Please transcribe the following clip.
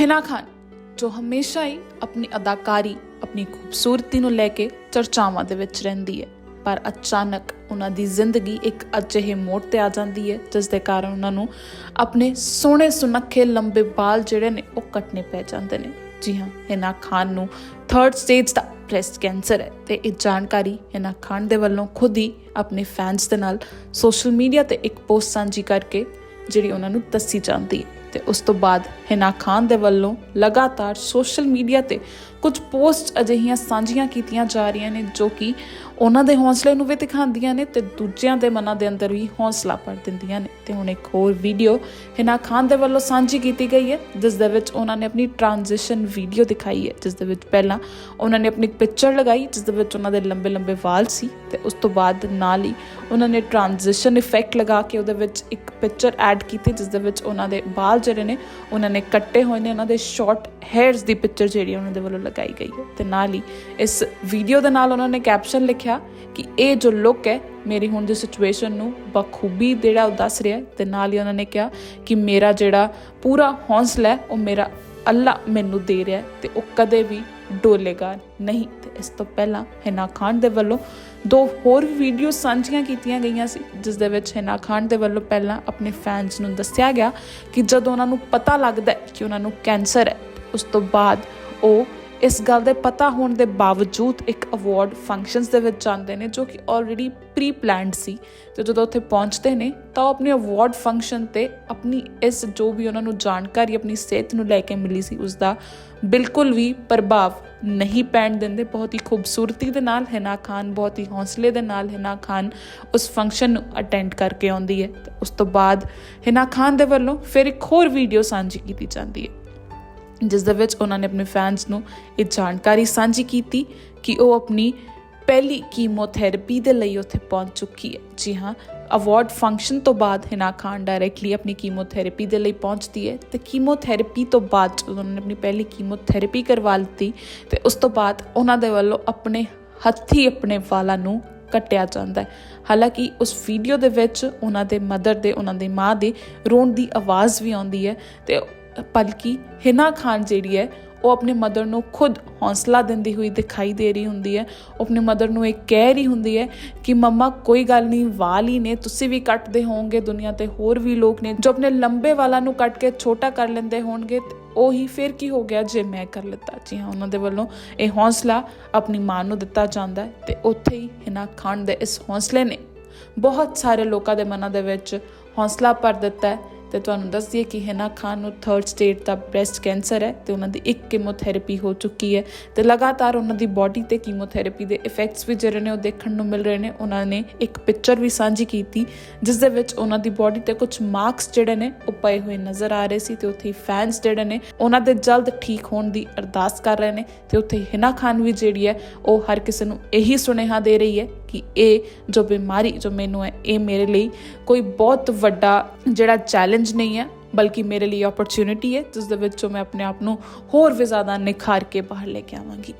ਹਿਨਾ ਖਾਨ ਜੋ ਹਮੇਸ਼ਾ ਹੀ ਆਪਣੀ ਅਦਾਕਾਰੀ, ਆਪਣੀ ਖੂਬਸੂਰਤੀ ਨੂੰ ਲੈ ਕੇ ਚਰਚਾਵਾਂ ਦੇ ਵਿੱਚ ਰਹਿੰਦੀ ਹੈ। ਪਰ ਅਚਾਨਕ ਉਹਨਾਂ ਦੀ ਜ਼ਿੰਦਗੀ ਇੱਕ ਅਜਿਹੇ ਮੋੜ ਤੇ ਆ ਜਾਂਦੀ ਹੈ, ਜਿਸ ਦੇ ਕਾਰਨ ਉਹਨਾਂ ਨੂੰ ਆਪਣੇ ਸੋਹਣੇ ਸੁਨੱਖੇ ਲੰਬੇ ਵਾਲ ਜਿਹੜੇ ਨੇ, ਉਹ ਕੱਟਣੇ ਪੈ ਜਾਂਦੇ ਨੇ। ਜੀ ਹਾਂ ਹਿਨਾ ਖਾਨ ਨੂੰ ਥਰਡ ਸਟੇਜ ਦਾ ਬ੍ਰੈਸਟ ਕੈਂਸਰ ਹੈ ਤੇ ਇਹ ਜਾਣਕਾਰੀ ਹਿਨਾ ਖਾਨ ਦੇ ਵੱਲੋਂ ਖੁਦ ਹੀ ਆਪਣੇ ਫੈਨਸ ਦੇ ਨਾਲ ਸੋਸ਼ਲ ਮੀਡੀਆ ਤੇ ਇੱਕ ਪੋਸਟ ਸਾਂਝੀ ਕਰਕੇ ਜਿਹੜੀ ਉਹਨਾਂ ਨੂੰ ਦੱਸੀ ਜਾਂਦੀ ਹੈ। ਤੇ ਉਸ ਤੋਂ ਬਾਅਦ ਹਿਨਾ ਖਾਨ ਦੇ ਵੱਲੋਂ ਲਗਾਤਾਰ ਸੋਸ਼ਲ ਮੀਡੀਆ ਤੇ ਕੁਝ ਪੋਸਟ ਅਜਿਹੀਆਂ ਸਾਂਝੀਆਂ ਕੀਤੀਆਂ ਜਾ ਰਹੀਆਂ ਨੇ ਜੋ ਕਿ ਉਹਨਾਂ ਦੇ ਹੌਸਲੇ ਨੂੰ ਵੀ ਦਿਖਾਉਂਦੀਆਂ ਨੇ ਤੇ ਦੂਜਿਆਂ ਦੇ ਮਨਾਂ ਦੇ ਅੰਦਰ ਵੀ ਹੌਸਲਾ ਭਰ ਦਿੰਦੀਆਂ ਨੇ। ਤੇ ਹੁਣ ਇੱਕ ਹੋਰ ਵੀਡੀਓ ਹਿਨਾ ਖਾਨ ਦੇ ਵੱਲੋਂ ਸਾਂਝੀ ਕੀਤੀ ਗਈ ਹੈ, ਜਿਸ ਦੇ ਵਿੱਚ ਉਹਨਾਂ ਨੇ ਆਪਣੀ ਟ੍ਰਾਂਜੀਸ਼ਨ ਵੀਡੀਓ ਦਿਖਾਈ ਹੈ, ਜਿਸ ਦੇ ਵਿੱਚ ਪਹਿਲਾਂ ਉਹਨਾਂ ਨੇ ਆਪਣੀ ਪਿਕਚਰ ਲਗਾਈ, ਜਿਸ ਦੇ ਵਿੱਚ ਉਹਨਾਂ ਦੇ ਲੰਬੇ ਲੰਬੇ ਵਾਲ ਸੀ ਤੇ ਉਸ ਤੋਂ ਬਾਅਦ ਨਾਲ ਹੀ ਉਹਨਾਂ ਨੇ ਟ੍ਰਾਂਜੀਸ਼ਨ ਇਫੈਕਟ ਲਗਾ ਕੇ ਉਹਦੇ ਵਿੱਚ ਇੱਕ ਪਿਕਚਰ ਐਡ ਕੀਤੀ, ਜਿਸ ਦੇ ਵਿੱਚ ਉਹਨਾਂ ਦੇ ਵਾਲ ਜਿਹੜੇ ਨੇ, ਉਹਨਾਂ ਨੇ ਕੱਟੇ ਹੋਏ ਨੇ, ਉਹਨਾਂ ਦੇ ਸ਼ਾਰਟ ਹੈਅਰਸ ਦੀ ਪਿਕਚਰ ਜਿਹੜੀ ਉਹਨਾਂ ਦੇ ਵੱਲੋਂ ਲਗਾਈ ਗਈ ਹੈ। ਤੇ ਨਾਲ ਹੀ ਇਸ ਵੀਡੀਓ ਦੇ ਨਾਲ ਉਹਨਾਂ ਨੇ ਕੈਪਸ਼ਨ ਲਿਖਿਆ ਕਿ ਇਹ ਜੋ ਲੁੱਕ ਹੈ, ਮੇਰੀ ਹੁਣ ਦੀ ਸਿਚੁਏਸ਼ਨ ਨੂੰ ਬਖੂਬੀ ਜਿਹੜਾ ਉਹ ਦੱਸ ਰਿਹਾ ਹੈ। ਤੇ ਨਾਲ ਹੀ ਉਹਨਾਂ ਨੇ ਕਿਹਾ ਕਿ ਮੇਰਾ ਜਿਹੜਾ ਪੂਰਾ ਹੌਸਲਾ ਹੈ, ਉਹ ਮੇਰਾ ਅੱਲਾ ਮੈਨੂੰ ਦੇ ਰਿਹਾ ਹੈ ਤੇ ਉਹ ਕਦੇ ਵੀ ਡੋਲੇਗਾ ਨਹੀਂ। ਤੇ ਇਸ ਤੋਂ ਪਹਿਲਾਂ ਹਿਨਾ ਖਾਨ ਦੇ ਵੱਲੋਂ ਦੋ ਹੋਰ ਵੀਡੀਓ ਸਾਂਝੀਆਂ ਕੀਤੀਆਂ ਗਈਆਂ ਸੀ, ਜਿਸ ਦੇ ਵਿੱਚ ਹਿਨਾ ਖਾਨ ਦੇ ਵੱਲੋਂ ਪਹਿਲਾਂ ਆਪਣੇ ਫੈਨਸ ਨੂੰ ਦੱਸਿਆ ਗਿਆ ਕਿ ਜਦੋਂ ਉਹਨਾਂ ਨੂੰ ਪਤਾ ਲੱਗਦਾ ਹੈ ਕਿ ਉਹਨਾਂ ਨੂੰ ਕੈਂਸਰ ਹੈ, ਉਸ ਤੋਂ ਬਾਅਦ ਉਹ ਇਸ ਗੱਲ ਦੇ ਪਤਾ ਹੋਣ ਦੇ ਬਾਵਜੂਦ ਇੱਕ ਅਵਾਰਡ ਫੰਕਸ਼ਨਸ ਦੇ ਵਿੱਚ ਜਾਂਦੇ ਨੇ ਜੋ ਕਿ ਆਲਰੇਡੀ ਪ੍ਰੀ ਪਲਾਨਡ ਸੀ। ਤੇ ਜਦੋਂ ਉੱਥੇ ਪਹੁੰਚਦੇ ਨੇ, ਤਾਂ ਉਹ ਆਪਣੇ ਅਵਾਰਡ ਫੰਕਸ਼ਨ ਤੇ ਆਪਣੀ ਇਸ ਜੋ ਵੀ ਉਹਨਾਂ ਨੂੰ ਜਾਣਕਾਰੀ, ਆਪਣੀ ਸਿਹਤ ਨੂੰ ਲੈ ਕੇ ਮਿਲੀ ਸੀ ਉਸ ਦਾ ਬਿਲਕੁਲ ਵੀ ਪ੍ਰਭਾਵ ਨਹੀਂ ਪੈਣ ਦਿੰਦੇ। ਬਹੁਤ ਹੀ ਖੂਬਸੂਰਤੀ ਦੇ ਨਾਲ ਹਿਨਾ ਖਾਨ, ਬਹੁਤ ਹੀ ਹੌਸਲੇ ਦੇ ਨਾਲ ਹਿਨਾ ਖਾਨ ਉਸ ਫੰਕਸ਼ਨ ਨੂੰ ਅਟੈਂਡ ਕਰਕੇ ਆਉਂਦੀ ਹੈ। ਉਸ ਤੋਂ ਬਾਅਦ ਹਿਨਾ ਖਾਨ ਦੇ ਵੱਲੋਂ ਫਿਰ ਇੱਕ ਹੋਰ ਵੀਡੀਓ ਸਾਂਝੀ ਕੀਤੀ ਜਾਂਦੀ ਹੈ। ਜਿਸ ਦੇ ਵਿੱਚ ਉਹਨਾਂ ਨੇ ਆਪਣੇ ਫੈਨਸ ਨੂੰ ਇਹ ਜਾਣਕਾਰੀ ਸਾਂਝੀ ਕੀਤੀ ਕਿ ਉਹ ਆਪਣੀ ਪਹਿਲੀ ਕੀਮੋਥੈਰੇਪੀ ਦੇ ਲਈ ਉੱਥੇ ਪਹੁੰਚ ਚੁੱਕੀ ਹੈ। ਜੀ ਹਾਂ ਅਵਾਰਡ ਫੰਕਸ਼ਨ ਤੋਂ ਬਾਅਦ ਹਿਨਾ ਖਾਨ ਡਾਇਰੈਕਟਲੀ ਆਪਣੀ ਕੀਮੋਥੈਰੇਪੀ ਦੇ ਲਈ ਪਹੁੰਚਦੀ ਹੈ ਤੇ ਕੀਮੋਥੈਰੇਪੀ ਤੋਂ ਬਾਅਦ ਜਦੋਂ ਉਹਨਾਂ ਨੇ ਆਪਣੀ ਪਹਿਲੀ ਕੀਮੋਥੈਰੇਪੀ ਕਰਵਾ ਲਈ ਤੇ ਉਸ ਤੋਂ ਬਾਅਦ ਉਹਨਾਂ ਦੇ ਵੱਲੋਂ ਆਪਣੇ ਹੱਥੀ ਆਪਣੇ ਵਾਲਾਂ ਨੂੰ ਕੱਟਿਆ ਜਾਂਦਾ ਹੈ। ਹਾਲਾਂਕਿ ਉਸ ਵੀਡੀਓ ਦੇ ਵਿੱਚ ਉਹਨਾਂ ਦੇ ਮਦਰ ਦੇ, ਉਹਨਾਂ ਦੀ ਮਾਂ ਦੇ ਰੋਣ ਦੀ ਆਵਾਜ਼ ਵੀ ਆਉਂਦੀ ਹੈ ਤੇ ਬਲਕਿ ਹਿਨਾ ਖਾਨ ਜਿਹੜੀ ਹੈ, ਉਹ ਆਪਣੇ ਮਦਰ ਨੂੰ ਖੁਦ ਹੌਸਲਾ ਦਿੰਦੀ ਹੋਈ ਦਿਖਾਈ ਦੇ ਰਹੀ ਹੁੰਦੀ ਹੈ। ਉਹ ਆਪਣੇ ਮਦਰ ਨੂੰ ਇਹ ਕਹਿ ਰਹੀ ਹੁੰਦੀ ਹੈ ਕਿ ਮੰਮਾ, ਕੋਈ ਗੱਲ ਨਹੀਂ, ਵਾਲ ਹੀ ਨੇ, ਤੁਸੀਂ ਵੀ ਕੱਟਦੇ ਹੋਵੋਗੇ ਦੁਨੀਆ ਤੇ, ਹੋਰ ਵੀ ਲੋਕ ਨੇ। ਜੋ ਆਪਣੇ ਲੰਬੇ ਵਾਲਾਂ ਨੂੰ ਕੱਟ ਕੇ ਛੋਟਾ ਕਰ ਲੈਂਦੇ ਹੋਣਗੇ ਉਹੀ ਫਿਰ ਕੀ ਹੋ ਗਿਆ ਜੇ ਮੈਂ ਕਰ ਲਿੱਤਾ? ਜੀ ਹਾਂ, ਉਹਨਾਂ ਦੇ ਵੱਲੋਂ ਇਹ ਹੌਸਲਾ ਆਪਣੀ ਮਾਂ ਨੂੰ ਦਿੱਤਾ ਜਾਂਦਾ ਹੈ ਤੇ ਉੱਥੇ ਹੀ ਹਿਨਾ ਖਾਨ ਦੇ ਇਸ ਹੌਸਲੇ ਨੇ ਬਹੁਤ ਸਾਰੇ ਲੋਕਾਂ ਦੇ ਮਨਾਂ ਦੇ ਵਿੱਚ ਹੌਸਲਾ ਭਰ ਦਿੱਤਾ ਹੈ। ਤੇ ਤੁਹਾਨੂੰ ਦੱਸ ਦਈਏ ਕਿ ਹਿਨਾ ਖਾਨ ਨੂੰ ਥਰਡ ਸਟੇਜ ਦਾ ਬ੍ਰੈਸਟ ਕੈਂਸਰ ਹੈ ਤੇ ਉਹਨਾਂ ਦੀ ਇੱਕ ਕੀਮੋਥੈਰੇਪੀ ਹੋ ਚੁੱਕੀ ਹੈ ਤੇ ਲਗਾਤਾਰ ਉਹਨਾਂ ਦੀ ਬਾਡੀ ਤੇ ਕੀਮੋਥੈਰੇਪੀ ਦੇ ਇਫੈਕਟਸ ਵੀ ਜਿਹੜੇ ਨੇ ਉਹ ਦੇਖਣ ਨੂੰ ਮਿਲ ਰਹੇ ਨੇ, ਉਹਨਾਂ ਨੇ ਇੱਕ ਪਿਕਚਰ ਵੀ ਸਾਂਝੀ ਕੀਤੀ, ਜਿਸ ਦੇ ਵਿੱਚ ਉਹਨਾਂ ਦੀ ਬਾਡੀ ਤੇ ਕੁਝ ਮਾਰਕਸ ਜਿਹੜੇ ਨੇ ਉਹ ਪਏ ਹੋਏ ਨਜ਼ਰ ਆ ਰਹੇ ਸੀ ਤੇ ਉੱਥੇ ਫੈਨਸ ਜਿਹੜੇ ਨੇ ਉਹਨਾਂ ਦੇ ਜਲਦ ਠੀਕ ਹੋਣ ਦੀ ਅਰਦਾਸ ਕਰ ਰਹੇ ਨੇ ਤੇ ਉੱਥੇ ਹਿਨਾ ਖਾਨ ਵੀ ਜਿਹੜੀ ਹੈ ਉਹ ਹਰ ਕਿਸੇ ਨੂੰ ਇਹੀ ਸੁਨੇਹਾ ਦੇ ਰਹੀ ਹੈ ਕਿ ਇਹ ਜੋ ਬਿਮਾਰੀ ਜੋ ਮੈਨੂੰ ਹੈ, ਇਹ ਮੇਰੇ ਲਈ ਕੋਈ ਬਹੁਤ ਵੱਡਾ ਜਿਹੜਾ ਚੈਲੰਜ ਨਹੀਂ ਹੈ, ਬਲਕਿ ਮੇਰੇ ਲਈ ਓਪਰਚੁਨਿਟੀ ਹੈ, ਜਿਸ ਦੇ ਵਿੱਚੋਂ ਮੈਂ ਆਪਣੇ ਆਪ ਨੂੰ ਹੋਰ ਵੀ ਜ਼ਿਆਦਾ ਨਿਖਾਰ ਕੇ ਬਾਹਰ ਲੈ ਕੇ ਆਵਾਂਗੀ।